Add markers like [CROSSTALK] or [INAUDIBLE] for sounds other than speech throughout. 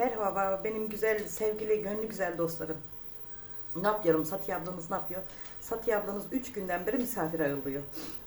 Merhaba benim güzel, sevgili, gönlü güzel dostlarım. Ne yapıyorum? Satiye ablanız ne yapıyor? Satiye ablanız 3 günden beri misafir ayrılıyor.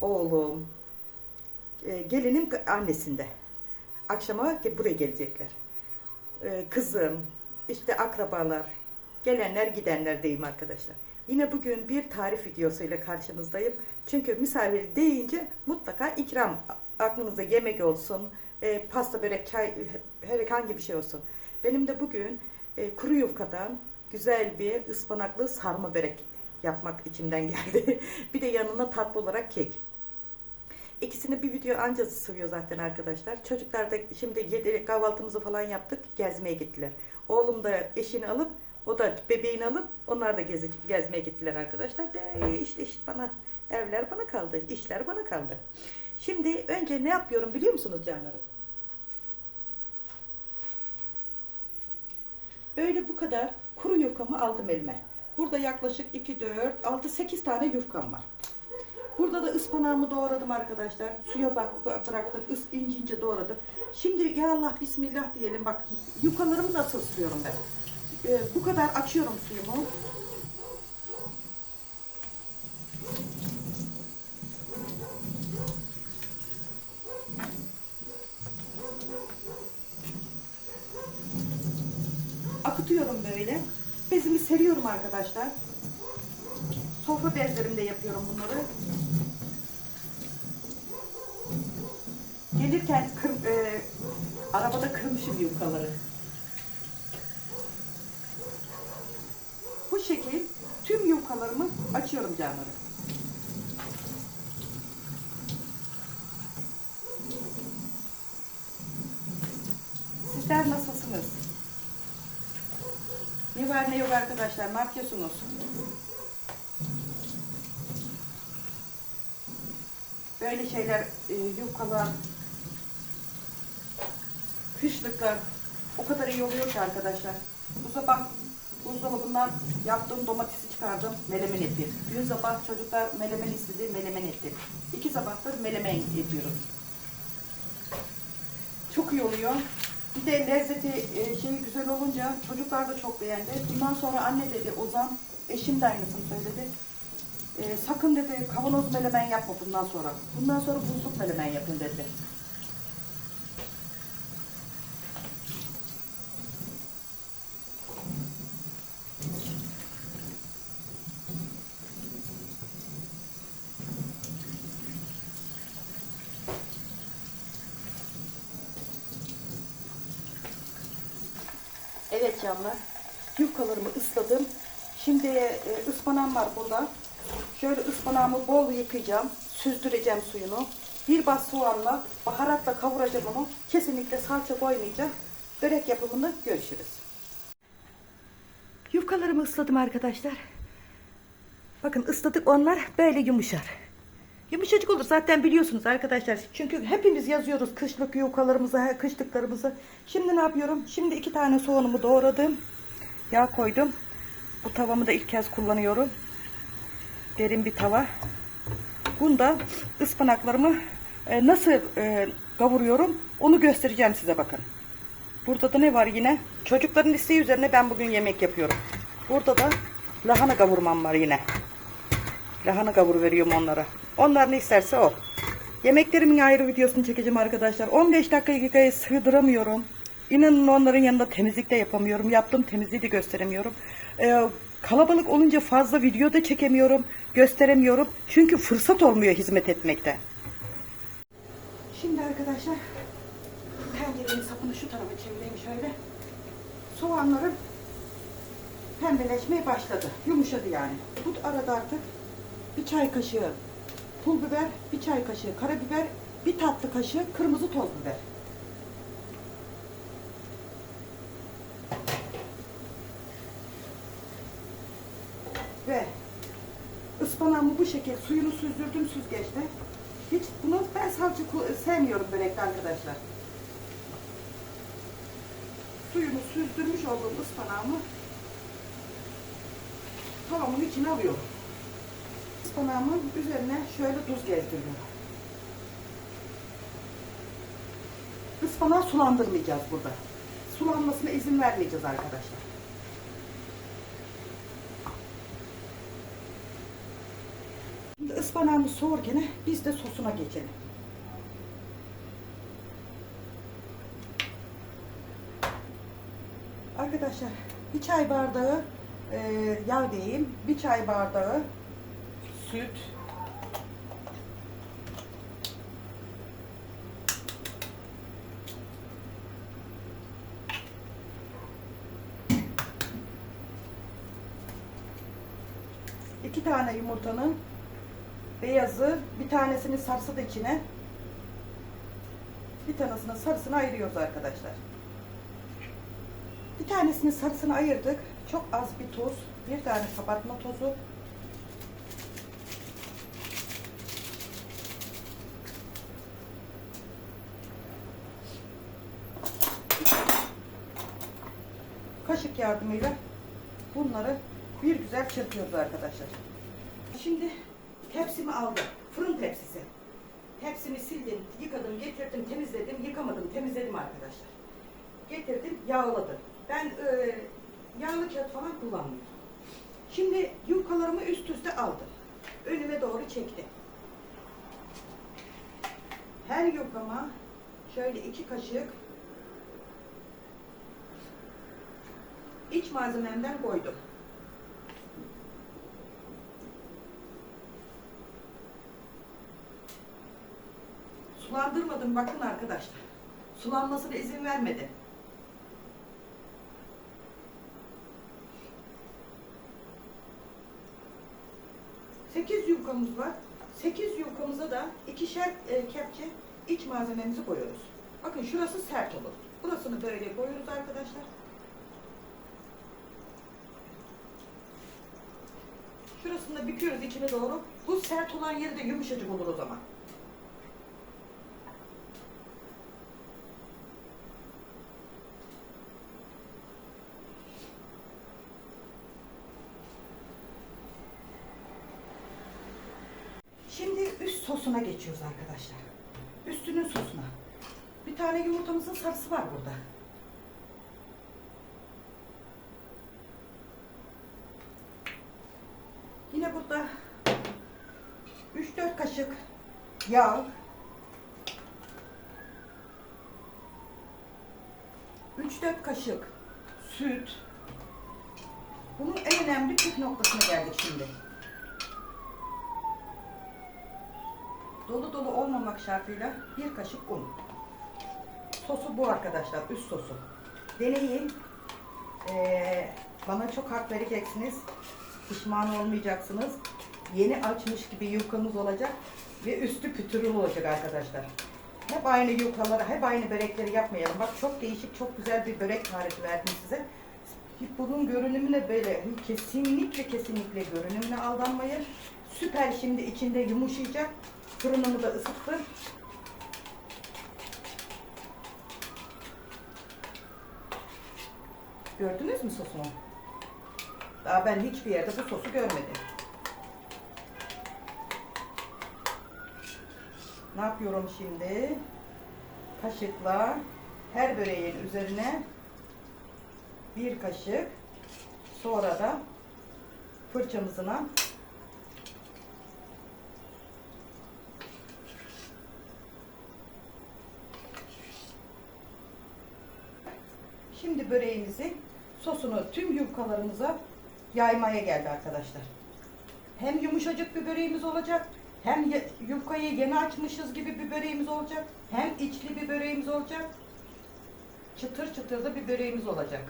Oğlum, e, gelinim annesinde. Akşama ge- buraya gelecekler. E, kızım, işte akrabalar, gelenler gidenler diyeyim arkadaşlar. Yine bugün bir tarif videosuyla karşınızdayım. Çünkü misafir deyince mutlaka ikram aklınıza yemek olsun, e, pasta, börek, çay, herhangi bir şey olsun. Benim de bugün e, kuru yufkadan güzel bir ıspanaklı sarma börek yapmak içimden geldi. [LAUGHS] bir de yanına tatlı olarak kek. İkisini bir video anca sığıyor zaten arkadaşlar. Çocuklar da şimdi yedi, kahvaltımızı falan yaptık. Gezmeye gittiler. Oğlum da eşini alıp o da bebeğini alıp onlar da gezi, gezmeye gittiler arkadaşlar. De işte, işte bana evler bana kaldı. işler bana kaldı. Şimdi önce ne yapıyorum biliyor musunuz canlarım? Böyle bu kadar kuru yufkamı aldım elime. Burada yaklaşık 2, 4, 6, 8 tane yufkam var. Burada da ıspanağımı doğradım arkadaşlar. Suya bak bıraktım. Is, ince ince doğradım. Şimdi ya Allah bismillah diyelim. Bak yufkalarımı nasıl ıslıyorum ben. Ee, bu kadar açıyorum suyumu. Seriyorum arkadaşlar. Sofra bezlerimde yapıyorum bunları. Gelirken kır, e, arabada kırmışım yufkaları. Bu şekil tüm yufkalarımı açıyorum canlarım. Sizler nasılsınız? Ne var ne yok arkadaşlar ne yapıyorsunuz? Böyle şeyler e, yufkalar, kışlıklar o kadar iyi oluyor ki arkadaşlar. Bu sabah buzdolabından yaptığım domatesi çıkardım, melemen ettim. Dün sabah çocuklar melemen istedi, melemen ettim. İki sabahtır melemen ediyorum. Çok iyi oluyor. Bir de lezzeti e, şeyi güzel olunca çocuklar da çok beğendi. Bundan sonra anne dedi Ozan, eşim de aynısını söyledi. E, sakın dedi kavanoz melemen yapma bundan sonra. Bundan sonra buzluk melemen yapın dedi. Canlar. Yufkalarımı ısladım. Şimdi e, ıspanağım var burada. Şöyle ıspanağımı bol yıkayacağım. Süzdüreceğim suyunu. Bir bas soğanla, baharatla kavuracağım onu. Kesinlikle salça koymayacağım. Börek yapımında görüşürüz. Yufkalarımı ısladım arkadaşlar. Bakın ısladık onlar böyle yumuşar. Yumuşacık olur zaten biliyorsunuz arkadaşlar. Çünkü hepimiz yazıyoruz kışlık yufkalarımızı, kışlıklarımızı. Şimdi ne yapıyorum? Şimdi iki tane soğanumu doğradım. Yağ koydum. Bu tavamı da ilk kez kullanıyorum. Derin bir tava. Bunda ıspanaklarımı e, nasıl e, kavuruyorum onu göstereceğim size bakın. Burada da ne var yine? Çocukların isteği üzerine ben bugün yemek yapıyorum. Burada da lahana kavurmam var yine. Lahana kavur veriyorum onlara. Onlar ne isterse o. Yemeklerimin ayrı videosunu çekeceğim arkadaşlar. 15 dakikaya sığdıramıyorum. İnanın onların yanında temizlik de yapamıyorum. Yaptığım temizliği de gösteremiyorum. Ee, kalabalık olunca fazla video da çekemiyorum. Gösteremiyorum. Çünkü fırsat olmuyor hizmet etmekte. Şimdi arkadaşlar tencerenin sapını şu tarafa çevireyim şöyle. Soğanlarım pembeleşmeye başladı. Yumuşadı yani. Bu arada artık bir çay kaşığı pul biber, bir çay kaşığı karabiber, bir tatlı kaşığı kırmızı toz biber. Ve ıspanağımı bu şekilde suyunu süzdürdüm süzgeçte. Hiç bunu ben salça sevmiyorum börekte arkadaşlar. Suyunu süzdürmüş olduğum ıspanağımı tavamın içine alıyorum. Ispanağımın üzerine şöyle tuz gezdiriyorum. Ispanağı sulandırmayacağız burada. sulanmasına izin vermeyeceğiz arkadaşlar. Şimdi ıspanağımız soğurken biz de sosuna geçelim. Arkadaşlar bir çay bardağı e, yağ diyeyim, bir çay bardağı süt, iki tane yumurtanın beyazı, bir tanesini sarısı da içine, bir tanesini sarısını ayırıyoruz arkadaşlar. Bir tanesini sarısını ayırdık. Çok az bir tuz, bir tane kabartma tozu. Kaşık yardımıyla bunları bir güzel çırpıyoruz arkadaşlar. Şimdi tepsimi aldım. Fırın tepsisi. Tepsimi sildim, yıkadım, getirdim, temizledim, yıkamadım, temizledim arkadaşlar. Getirdim, yağladım. Ben e, yağlı kağıt falan kullanmıyorum. Şimdi yufkalarımı üst üste aldım. Önüme doğru çektim. Her yufkama şöyle iki kaşık iç malzememden koydum. Sulandırmadım bakın arkadaşlar. Sulanmasına izin vermedi. Sekiz yufkamız var. Sekiz yufkamıza da ikişer e, kepçe iç malzememizi koyuyoruz. Bakın şurası sert olur. Burasını böyle koyuyoruz arkadaşlar. Şurasını da büküyoruz içine doğru. Bu sert olan yeri de yumuşacık olur o zaman. Şimdi üst sosuna geçiyoruz arkadaşlar. Üstünün sosuna. Bir tane yumurtamızın sarısı var burada. Yine burada 3-4 kaşık yağ. 3-4 kaşık süt. Bunun en önemli püf noktasına geldik şimdi. Dolu dolu olmamak şartıyla bir kaşık un. Sosu bu arkadaşlar, üst sosu. Deneyin. Ee, bana çok hak vereceksiniz. Pişman olmayacaksınız. Yeni açmış gibi yufkamız olacak ve üstü pütürlü olacak arkadaşlar. Hep aynı yufkaları, hep aynı börekleri yapmayalım. Bak çok değişik, çok güzel bir börek tarifi verdim size. Bunun görünümüne böyle kesinlikle kesinlikle görünümüne aldanmayın. Süper şimdi içinde yumuşayacak. Fırınımı da ısıttım. Gördünüz mü sosunu? Daha ben hiçbir yerde bu sosu görmedim. Ne yapıyorum şimdi? Kaşıkla her böreğin üzerine bir kaşık sonra da fırçamızına Şimdi böreğimizi sosunu tüm yufkalarımıza yaymaya geldi arkadaşlar. Hem yumuşacık bir böreğimiz olacak, hem yufkayı yeni açmışız gibi bir böreğimiz olacak, hem içli bir böreğimiz olacak. Çıtır çıtır da bir böreğimiz olacak.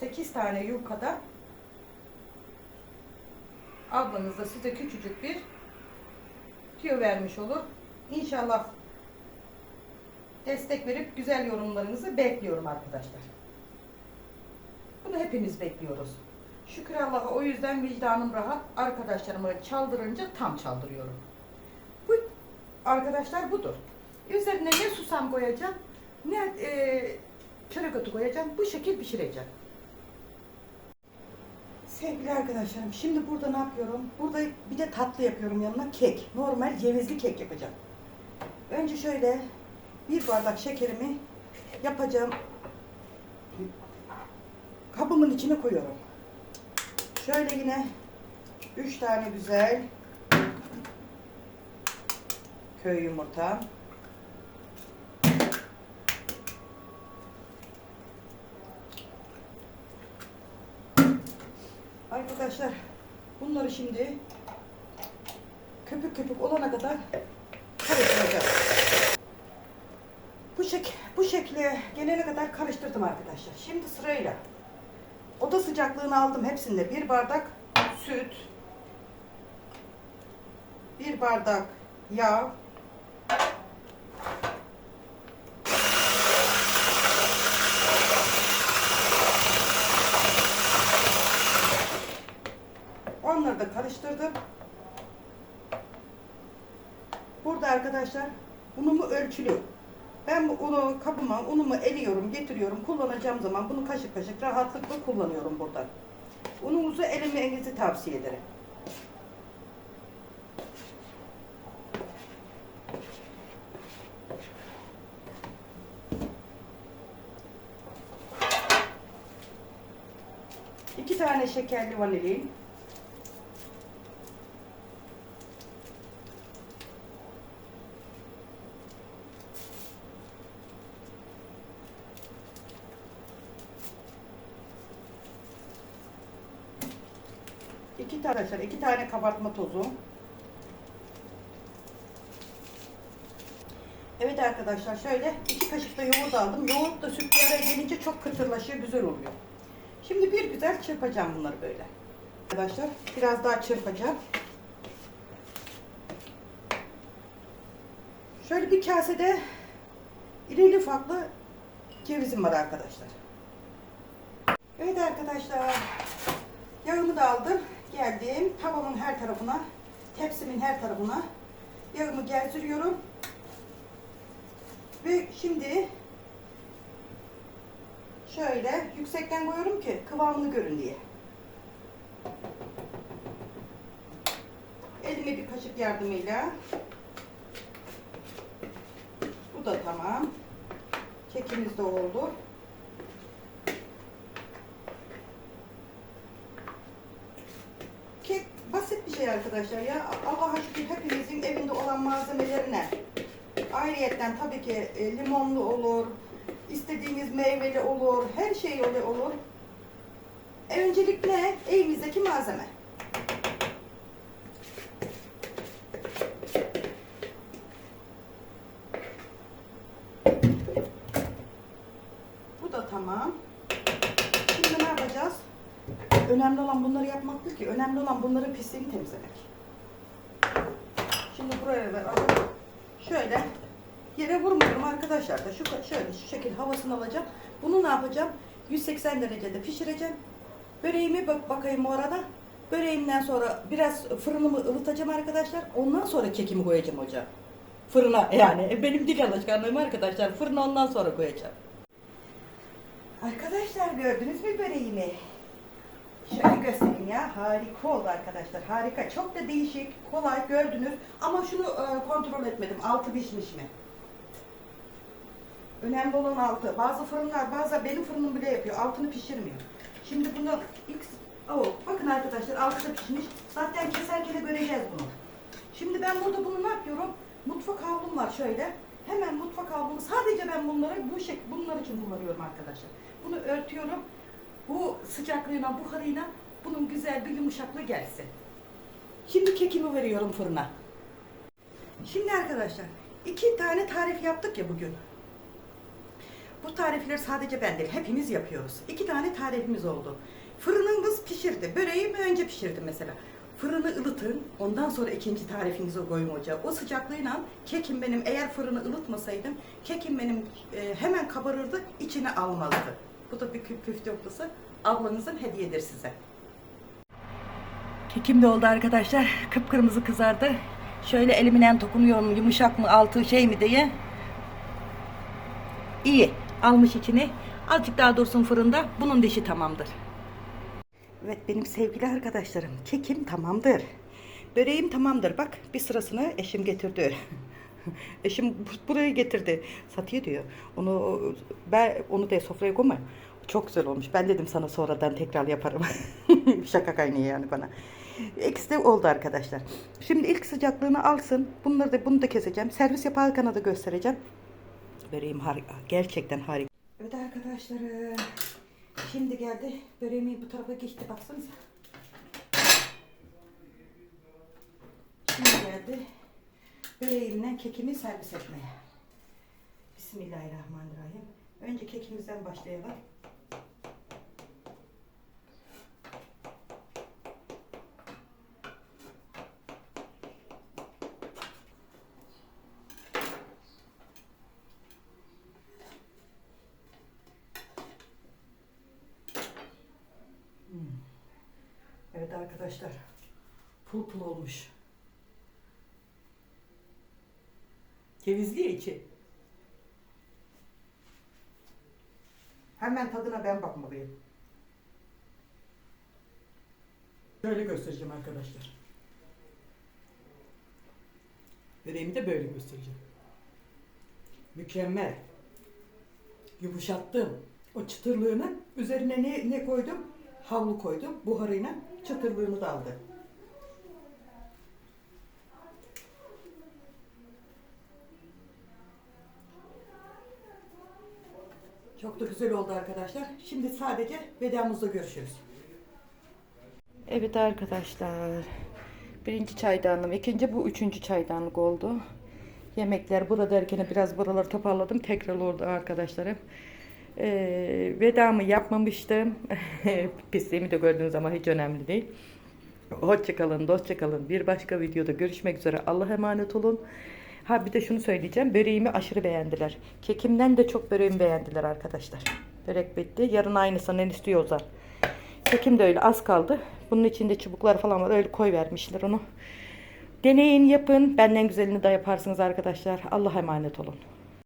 Sekiz tane yufkada ablanız da size küçücük bir tüyo vermiş olur. İnşallah destek verip güzel yorumlarınızı bekliyorum arkadaşlar. Bunu hepimiz bekliyoruz. Şükür Allah'a o yüzden vicdanım rahat. Arkadaşlarımı çaldırınca tam çaldırıyorum. Bu arkadaşlar budur. Üzerine ne susam koyacağım, ne e, çörek otu koyacağım. Bu şekil pişireceğim. Sevgili arkadaşlarım, şimdi burada ne yapıyorum? Burada bir de tatlı yapıyorum yanına kek. Normal cevizli kek yapacağım. Önce şöyle bir bardak şekerimi yapacağım kabımın içine koyuyorum. Şöyle yine 3 tane güzel köy yumurta. Arkadaşlar bunları şimdi köpük köpük olana kadar karıştıracağım. Bu şek bu şekle gelene kadar karıştırdım arkadaşlar. Şimdi sırayla oda sıcaklığını aldım hepsinde. Bir bardak süt, bir bardak yağ, Onları da karıştırdım. Burada arkadaşlar unumu ölçülü. Ben bu unu kabıma unumu eliyorum, getiriyorum. Kullanacağım zaman bunu kaşık kaşık rahatlıkla kullanıyorum burada. Ununuzu elemenizi tavsiye ederim. İki tane şekerli vanilin. İki tane arkadaşlar, iki tane kabartma tozu. Evet arkadaşlar şöyle iki kaşık da yoğurt aldım. Yoğurt da süt bir araya gelince çok kıtırlaşıyor, güzel oluyor. Şimdi bir güzel çırpacağım bunları böyle. Arkadaşlar biraz daha çırpacağım. Şöyle bir kasede irili ufaklı cevizim var arkadaşlar. Evet arkadaşlar yağımı da aldım. Geldim tavamın her tarafına, tepsimin her tarafına yağımı gezdiriyorum. Ve şimdi şöyle yüksekten koyuyorum ki kıvamını görün diye. Elime bir kaşık yardımıyla. Bu da tamam. Kekimiz de oldu. Kek basit bir şey arkadaşlar ya. Allah'a şükür hepimizin evinde olan malzemelerine. Ayrıyetten tabii ki e, limonlu olur, istediğiniz meyveli olur, her şey olur. olur. Öncelikle evimizdeki malzeme. Bu da tamam. Şimdi ne yapacağız? Önemli olan bunları yapmak değil ki. Önemli olan bunların pisliğini temizlemek. Şimdi buraya ver. Şöyle yere vurmuyorum arkadaşlar da şu şöyle şu şekil havasını alacağım. Bunu ne yapacağım? 180 derecede pişireceğim. Böreğimi bak bakayım o arada. Böreğimden sonra biraz fırınımı ılıtacağım arkadaşlar. Ondan sonra kekimi koyacağım ocağa. Fırına yani. [LAUGHS] Benim dil alışkanlığım arkadaşlar. Fırına ondan sonra koyacağım. Arkadaşlar gördünüz mü böreğimi? Şöyle göstereyim ya. Harika oldu arkadaşlar. Harika. Çok da değişik, kolay gördünüz. Ama şunu e, kontrol etmedim. Altı pişmiş mi? Önemli olan altı. Bazı fırınlar, bazı benim fırınım bile yapıyor. Altını pişirmiyor. Şimdi bunu ilk... Oh, bakın arkadaşlar altı da pişmiş. Zaten keserken göreceğiz bunu. Şimdi ben burada bunu ne yapıyorum? Mutfak havlum var şöyle. Hemen mutfak havlumu sadece ben bunları bu şek bunlar için kullanıyorum arkadaşlar. Bunu örtüyorum. Bu sıcaklığına, buharıyla bunun güzel bir yumuşaklığı gelsin. Şimdi kekimi veriyorum fırına. Şimdi arkadaşlar iki tane tarif yaptık ya bugün. Bu tarifler sadece ben değil, hepimiz yapıyoruz. İki tane tarifimiz oldu. Fırınımız pişirdi. Böreği önce pişirdi mesela. Fırını ılıtın, ondan sonra ikinci tarifinizi koyun ocağa. O sıcaklığıyla kekim benim, eğer fırını ılıtmasaydım, kekim benim e, hemen kabarırdı, içine almazdı. Bu da bir püf noktası. Ablanızın hediyedir size. Kekim de oldu arkadaşlar. Kıpkırmızı kızardı. Şöyle elimden dokunuyor mu, yumuşak mı, altı şey mi diye. İyi. Almış içini. Azıcık daha dursun fırında. Bunun dişi tamamdır. Evet benim sevgili arkadaşlarım. Kekim tamamdır. Böreğim tamamdır. Bak bir sırasını eşim getirdi. [LAUGHS] Eşim bu- buraya getirdi. Satıyor diyor. Onu ben onu da sofraya koyma. Çok güzel olmuş. Ben dedim sana sonradan tekrar yaparım. [LAUGHS] Şaka kaynıyor yani bana. İkisi de oldu arkadaşlar. Şimdi ilk sıcaklığını alsın. Bunları da bunu da keseceğim. Servis yaparken da göstereceğim. Böreğim harika. Gerçekten harika. Evet arkadaşlar. Şimdi geldi. Böreğimi bu tarafa geçti. Baksanıza. Şimdi geldi. Böreğimle kekimi servis etmeye. Bismillahirrahmanirrahim. Önce kekimizden başlayalım. Hmm. Evet arkadaşlar. Pul pul olmuş. Cevizli ya içi. Hemen tadına ben bakmalıyım. Böyle göstereceğim arkadaşlar. Böreğimi de böyle göstereceğim. Mükemmel. Yumuşattım. O çıtırlığını üzerine ne, ne koydum? Havlu koydum. Buharıyla çıtırlığını da aldı. Çok da güzel oldu arkadaşlar. Şimdi sadece vedamızda görüşürüz. Evet arkadaşlar. Birinci çaydanlığım, ikinci bu üçüncü çaydanlık oldu. Yemekler burada derken biraz buraları toparladım. Tekrar orada arkadaşlarım. Ee, vedamı yapmamıştım. [LAUGHS] Pisliğimi de gördüğünüz ama hiç önemli değil. Hoşçakalın, dostçakalın. Bir başka videoda görüşmek üzere. Allah'a emanet olun. Ha bir de şunu söyleyeceğim. Böreğimi aşırı beğendiler. Kekimden de çok böreğimi beğendiler arkadaşlar. Börek bitti. Yarın aynısından istiyor Ozan. Kekim de öyle az kaldı. Bunun içinde çubuklar falan var. Öyle koy vermişler onu. Deneyin yapın. Benden güzelini de yaparsınız arkadaşlar. Allah'a emanet olun.